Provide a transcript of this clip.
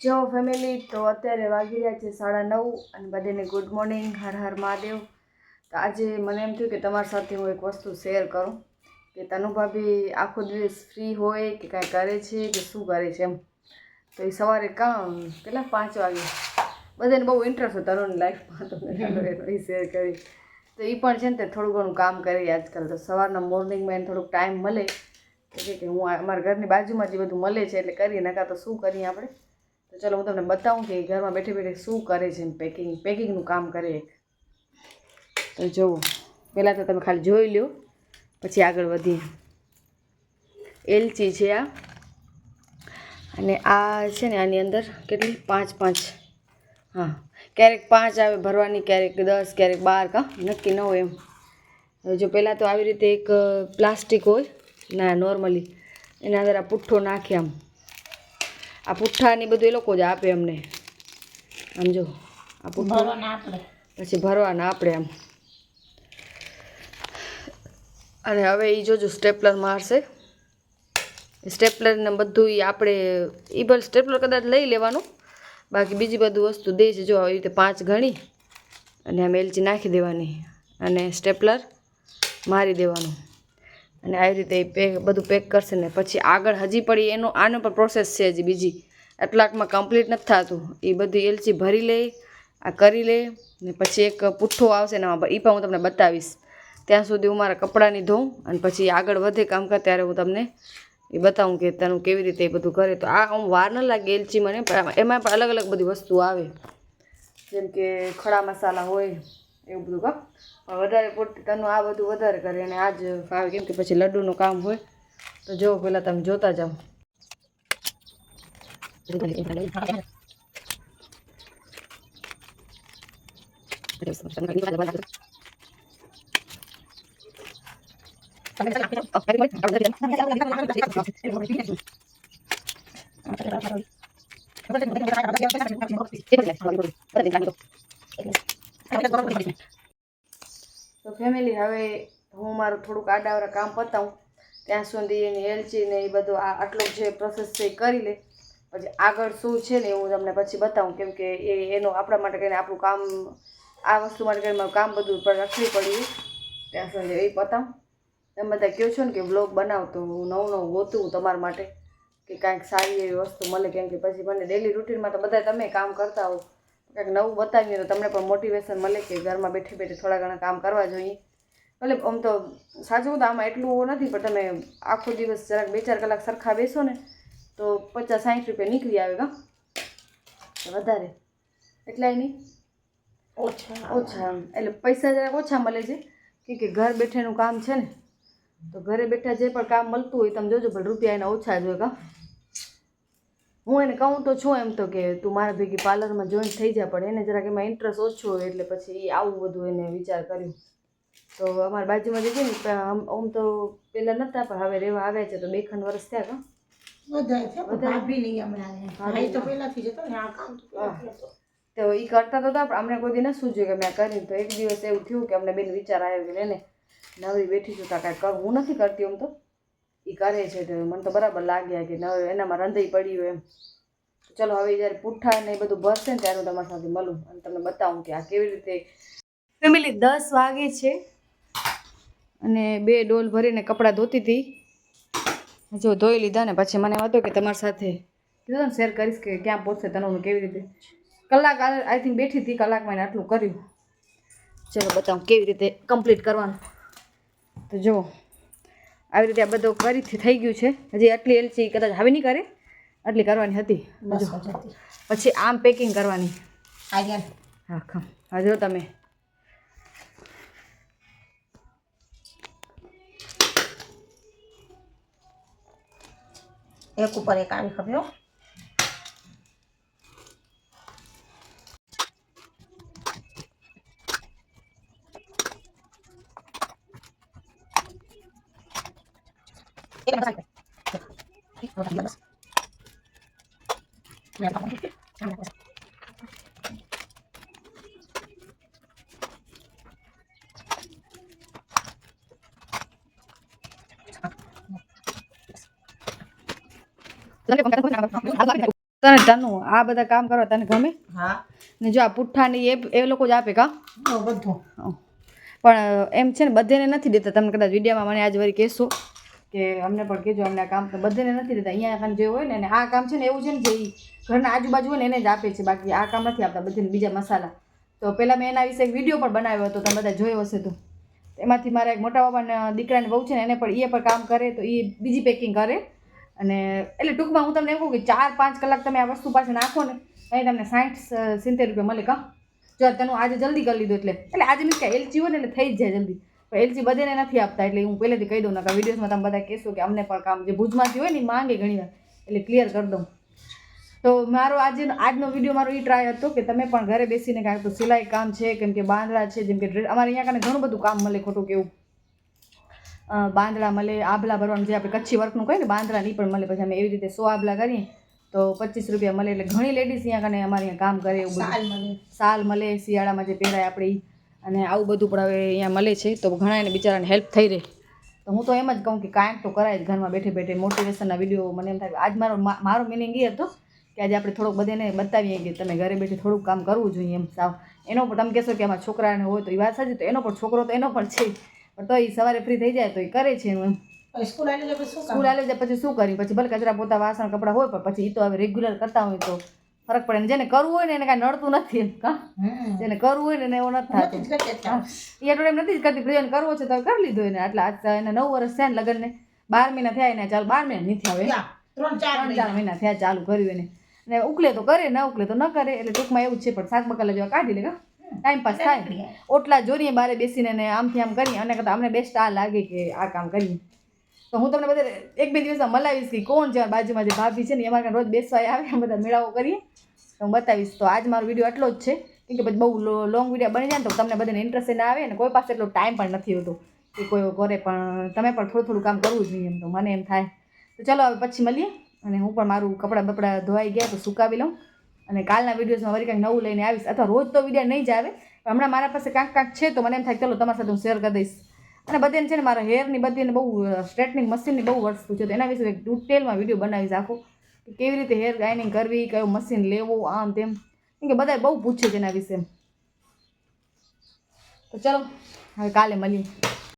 જો ફેમિલી તો અત્યારે વાગી રહ્યા છે સાડા નવ અને બધાને ગુડ મોર્નિંગ હર હર મહાદેવ. તો આજે મને એમ થયું કે તમારી સાથે હું એક વસ્તુ શેર કરું કે તનુ ભાભી આખો દિવસ ફ્રી હોય કે કાંઈ કરે છે કે શું કરે છે એમ. તો એ સવારે કામ કેટલા? પાંચ વાગે. બધાને બહુ ઇન્ટરેસ્ટ હોય તનુની લાઈફમાં તો એ શેર કરી. તો એ પણ છે ને તે થોડું ઘણું કામ કરી આજકાલ. તો સવારના મોર્નિંગમાં એને થોડુંક ટાઈમ મળે. કે હું અમારા ઘરની બાજુમાં જે બધું મળે છે એટલે કરીએ. નકા તો શું કરીએ આપણે? ચલો હું તમને બતાવું કે ઘરમાં બેઠે બેઠે શું કરે છે પેકિંગ પેકિંગનું કામ કરે. તો જુઓ પહેલાં તો તમે ખાલી જોઈ લો પછી આગળ વધીએ. એલચી છે આ. અને આ છે ને આની અંદર કેટલી? પાંચ પાંચ. હા, ક્યારેક પાંચ આવે ભરવાની, ક્યારેક દસ, ક્યારેક બાર કા, નક્કી ન હોય એમ. જો પહેલાં તો આવી રીતે એક પ્લાસ્ટિક હોય, ના નોર્મલી એના અંદર આ પુઠ્ઠો નાખે આમ. આ પુઠ્ઠાની બધું એ લોકો જ આપે અમને. આમ જો આ પુઠ્ઠા પછી ભરવાના આપણે આમ. અને હવે એ જોજો સ્ટેપલર મારશે. સ્ટેપલરને બધું એ આપણે એ ભલે સ્ટેપલર કદાચ લઈ લેવાનું. બાકી બીજી બધું વસ્તુ દે છે જો આવી રીતે પાંચ ગણી. અને આમ એલચી નાખી દેવાની. અને સ્ટેપલર મારી દેવાનું. અને આવી રીતે એ પેક બધું પેક કરશે ને પછી આગળ હજી પડી એનો, આનો પણ પ્રોસેસ છે હજી બીજી. એટલાકમાં કમ્પ્લીટ નથી થતું. એ બધી એલચી ભરી લે, આ કરી લે, ને પછી એક પુઠ્ઠો આવશે ને એ પણ હું તમને બતાવીશ. ત્યાં સુધી હું મારા કપડાની ધોઉં અને પછી આગળ વધે કામ કર ત્યારે હું તમને એ બતાવું કે તેનું કેવી રીતે એ બધું કરે. તો આ હું વાર ન લાગે એલચી મને એમાં પણ અલગ અલગ બધી વસ્તુ આવે. જેમ કે ખડા મસાલા હોય, એવું બધું કા પણ વધારે પૂરતી તનું આ બધું વધારે કરે અને આ જ ફાવે કેમ કે પછી લડ્ડુનું કામ હોય, તો જો પહેલાં તમે જોતા જાઓ. તો ફેમિલી હવે હું મારું થોડુંક આડાવરા કામ પતાવું. ત્યાં સુધી એની એલચી ને એ બધું આ આટલો જે પ્રોસેસ છે એ કરી લે. પછી આગળ શું છે ને હું તમને પછી બતાવું. કેમ કે એ એનું આપણા માટે કરીને આપણું કામ, આ વસ્તુ માટે કરીને મારું કામ બધું પર રાખવી પડ્યું. ત્યાં સુધી એ પતાવું. તમે બધા કહો છો ને કે બ્લોગ બનાવતો હું, નવું નવું ગોતું તમારા માટે? કે કાંઈક સારી એવી વસ્તુ મળે, કેમ કે પછી મને ડેલી રૂટીનમાં તો બધા તમે કામ કરતા હો કાંઈક નવું બતાવીએ તો તમને પણ મોટિવેશન મળે કે ઘરમાં બેઠે બેઠે થોડા ઘણા કામ કરવા જોઈએ. ભલે આમ તો સાચું તો આમાં એટલું નથી પણ તમે આખો દિવસ જરાક બે ચાર કલાક સરખા બેસો ને તો પચાસ સાઠ રૂપિયા નીકળી આવે કા? વધારે. એટલાય નહીં? ઓછા. ઓછા એટલે પૈસા જરાક ઓછા મળે છે. કેમ કે ઘર બેઠેનું કામ છે ને તો ઘરે બેઠા જે પણ કામ મળતું હોય તમે જોજો પણ રૂપિયા એના ઓછા જ હોય કા? હું એને કહું તો છું એમ તો કે તું મારા ભેગી પાર્લરમાં જોઈન થઈ જાય પણ એને જરાક એમાં ઇન્ટરેસ્ટ ઓછો હોય એટલે પછી એ આવું બધું એને વિચાર કર્યો. તો અમારા બાજુમાં જે છે ને આમ તો પહેલાં નહોતા પણ હવે રહેવા આવ્યા છે તો બે ખંડ વર્ષ થયા કા ને. તો જ ને એ કરતા. તો અમને કોઈ દી શું જોયું કે મેં કરીને તો એક દિવસ એવું થયું કે અમને બેન વિચાર આવ્યો કે લેને નવરી બેઠી છું તો કાંઈ કરું હું નથી કરતી આમ તો. એ કરે છે તો મને તો બરાબર લાગ્યા કે નવે એનામાં રંધાઈ પડ્યું એમ. ચલો, હવે જ્યારે પુઠ્ઠા ને એ બધું ભરશે ને ત્યારે હું તમારી સાથે મળું અને તમને બતાવું કે આ કેવી રીતે ફેમિલી દસ વાગે છે અને બે ડોલ ભરીને કપડાં ધોતી હતી. જો ધોઈ લીધા ને પછી મને હતું કે તમારી સાથે કીધું ને શેર કરીશ કે ક્યાં પહોંચશે તનોનું કેવી રીતે. કલાક આઈ થિંક બેઠી હતી, કલાકમાં એને આટલું કર્યું. ચલો, બતાવું કેવી રીતે કમ્પ્લીટ કરવાનું. તો જુઓ આવી રીતે આ બધું કરીથી થઈ ગયું છે. હજી આટલી એલચી કદાચ હવે નહીં કરે. આટલી કરવાની હતી. પછી આમ પેકિંગ કરવાની. હા ખમ. હા જો તમે. એક ઉપર એક આવી ખબર એક બસ આવી. એક બસ આવી, બસ. મેં. તને તનું આ બધા કામ કરવા તને ગમે હા ને જો આ પુઠ્ઠા ને એ એ લોકો જ આપે કા બધું પણ એમ છે ને બધાને નથી દેતા તમે કદાચ વિડીયોમાં મને આજ વરી કહેશો કે અમને પણ કહેજો, અમને આ કામ બધેને નથી દેતા અહીંયા કામ જે હોય ને અને આ કામ છે ને એવું છે ને જે ઘરના આજુબાજુ હોય ને એને જ આપે છે. બાકી આ કામ નથી આપતા બધાને બીજા મસાલા. તો પહેલાં મેં એના વિશે એક વીડિયો પણ બનાવ્યો હતો, તમે બધા જોયો હશે તો. એમાંથી મારા એક મોટા બાબાના દીકરાને બહુ છે ને એને પણ એ પણ કામ કરે તો એ બીજી પેકિંગ કરે. અને એટલે ટૂંકમાં હું તમને એમ કહું કે ચાર પાંચ કલાક તમે આ વસ્તુ પાછળ નાખો ને, અહીં તમને સાઠ સિત્તેર રૂપિયા મળે કાં જો તેનું આજે જલ્દી કરી લીધું એટલે. એટલે આજે મીન્સ કે એલચી હોય ને એટલે થઈ જ જાય જલ્દી. એલચી બધેને નથી આપતા એટલે હું પહેલેથી કહી દઉં ને કે વિડીયોઝમાં તમે બધા કહેશો કે અમને પણ કામ જે ભુજમાંથી હોય ને માંગે માંગે ઘણીવાર. એટલે ક્લિયર કરી દઉં. તો મારો આજે આજનો વીડિયો મારો એ ટ્રાય હતો કે તમે પણ ઘરે બેસીને કાંઈક તો સિલાઈ કામ છે કેમ કે બાંધડા છે જેમ કે ડ્રેસ અમારે અહીંયા કને ઘણું બધું કામ મળે ખોટું કેવું. બાંધડા મળે આભલા ભરવાનું જે આપણે કચ્છી વર્કનું કહીએ ને બાંધડા નહીં પણ મળે. પછી અમે એવી રીતે સો આભલા કરીએ તો પચીસ રૂપિયા મળે. એટલે ઘણી લેડીઝ અહીંયા કને અમારે અહીંયા કામ કરે એવું સાલ મને સાલ મળે શિયાળામાં જે પહેરાય આપણે ઈ. અને આવું બધું પણ હવે અહીંયા મળે છે. તો ઘણા એને બિચારાને હેલ્પ થઈ રહે. તો હું તો એમ જ કહું કે કાંઈક તો કરાય જ ઘરમાં બેઠે બેઠે. મોટિવેશનના વીડિયો મને એમ થાય આજ મારો મારો મિનિંગ એ હતો કે આજે આપણે થોડુંક બધાને બતાવીએ કે તમે ઘરે બેઠે થોડુંક કામ કરવું જોઈએ એમ સાવ. એનો પણ તમે કહેશો કે આમાં છોકરાને હોય તો એ વાત સાચી તો એનો પણ છોકરો તો એનો પણ છે. પણ તો એ સવારે ફ્રી થઈ જાય તો એ કરે છે એનું એમ. સ્કૂલ આવી જાય પછી શું જાય પછી શું કરી પછી ભલે કચરા પોતા વાસણ કપડાં હોય પણ પછી એ તો હવે રેગ્યુલર કરતા હોય તો. ફરક પડે ને જેને કરવું હોય ને એને કાંઈ નડતું નથી જેને કરવું હોય ને એને એવું નથી થતું. એ એટલું એમ નથી કરતી પ્રિયન કરવો છે તો કરી લીધો એને. એટલે આજ એને નવ વર્ષ થયા ને લગ્નને. બાર મહિના થયા એને ચાલ બાર મહિના નથી આવે. ત્રણ ચાર મહિના. થયા ચાલુ કર્યું એને. ને ઉકલે તો કરે ને ઉકલે તો ન કરે એટલે ટૂંકમાં એવું જ છે પણ શાક બકાલા જેવા કાઢી લે ટાઈમ પાસ થાય. ઓટલા જોરીએ બારે બેસીને આમથી આમ કરીએ. અને કરતાં અમને બેસ્ટ આ લાગે કે આ કામ કરીએ. તો હું તમને બધા એક બે દિવસમાં મલાવીશ કે કોણ છે બાજુમાં જે ભાભી છે ને એ અમારે રોજ બેસવા આવે અમે બધા મેળાઓ કરીએ. તો હું બતાવીશ. તો આજ મારો વીડિયો એટલો જ છે. કેમ કે પછી બહુ લોંગ વીડિયો બની જાય ને તો તમને બધાને ઇન્ટરેસ્ટ ના આવે ને, કોઈ પાસે એટલો ટાઈમ પણ નથી હોતો કે કોઈ કરે પણ તમે પણ થોડું થોડું કામ કરવું જોઈએ એમ તો મને એમ થાય. તો ચલો હવે પછી મળીએ અને હું પણ મારું કપડાં બપડા ધોવાઈ ગયા તો સુકાવી લઉં. અને કાલના વિડીયોઝમાં વળી કંઈક નવું લઈને આવીશ. અથવા રોજ તો વીડિયો નહીં જ આવે. હમણાં મારા પાસે કાંક કાંક છે તો મને એમ થાય ચલો તમારી સાથે હું શેર કરી દઈશ. અને બધાને છે ને મારા હેરની બધીને બહુ સ્ટ્રેટનિંગ મશીનની બહુ વસ્તુ છે. તો એના વિશે એક ડિટેલમાં વીડિયો બનાવીશ આખો. કે કેવી રીતે હેર ગાઇનિંગ કરવી, કયું મશીન લેવું, આમ તેમ. કે બધા બહુ પૂછે છે એના વિશે. તો ચલો, હવે કાલે મળીએ.